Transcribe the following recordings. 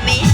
Me.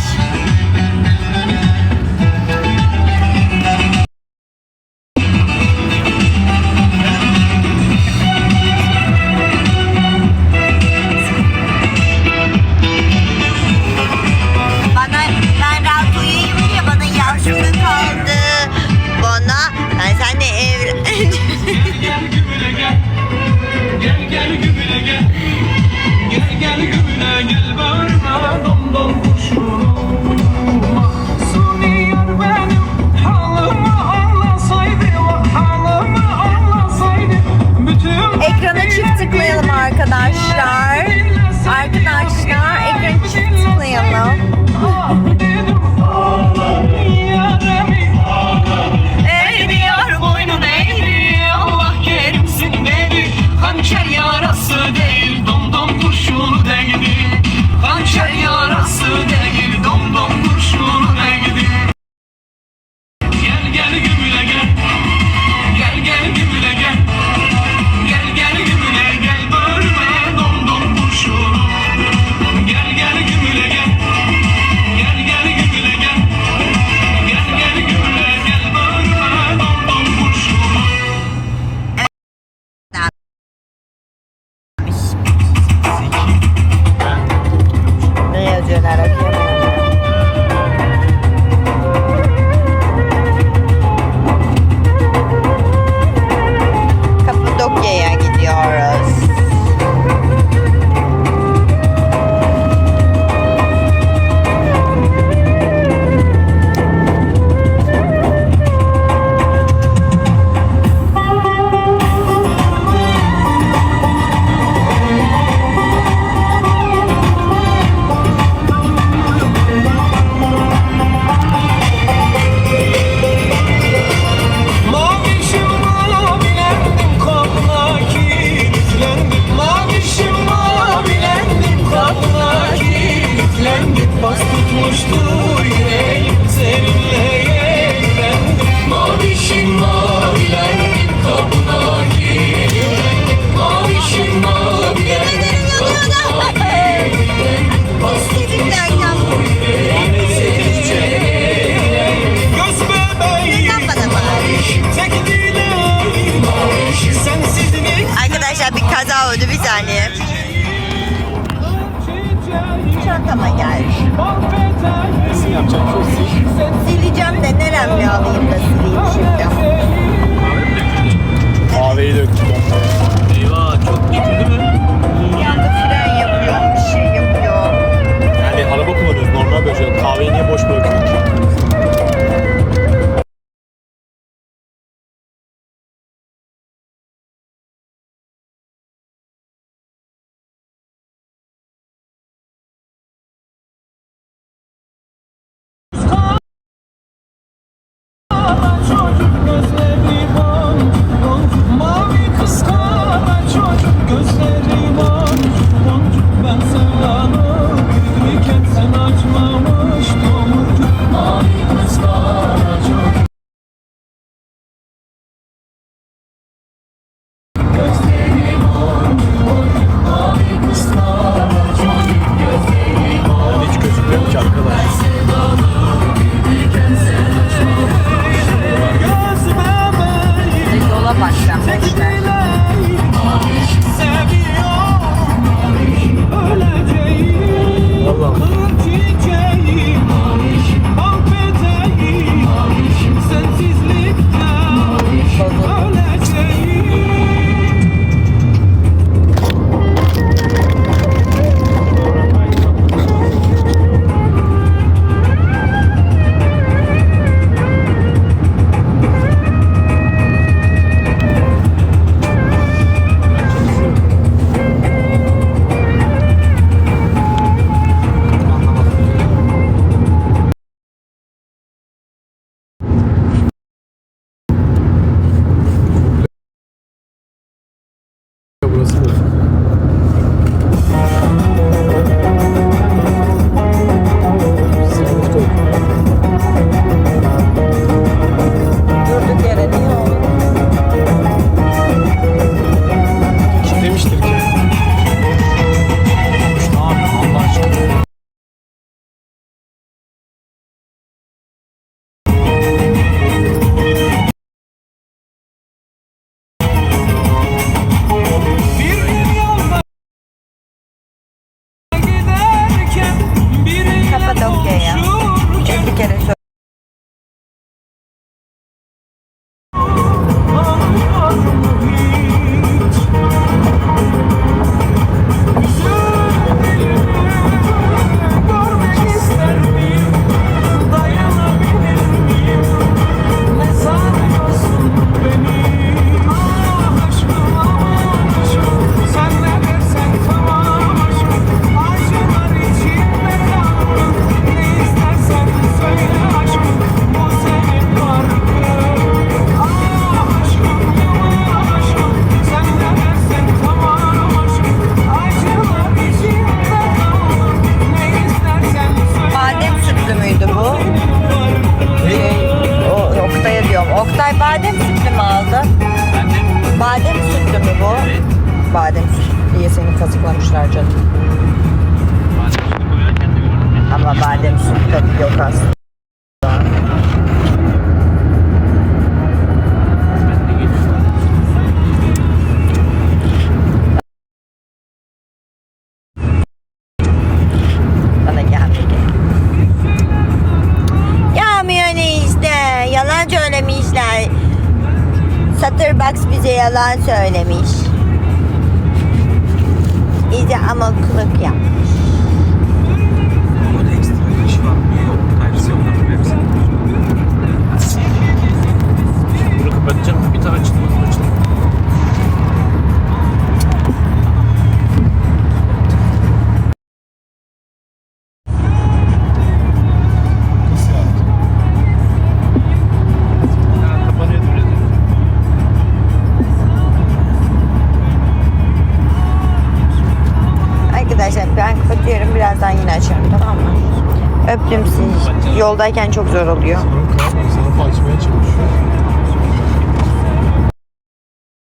yapacağım. Şu sil. Sileceğim de neremle alayım da sileyim şimdi. quieres Çay badem sütlü mü aldı? Badem sütlü mü bu? Badem sütlü diye seni kazıklamışlar canım. Ama badem sütlü tabii yok aslında. Satırbox bize yalan söylemiş. İyice amokluk yapmış. Hepsi. Bunu kapatacağım. Bir tane Öptüm sizi. Yoldayken çok zor oluyor.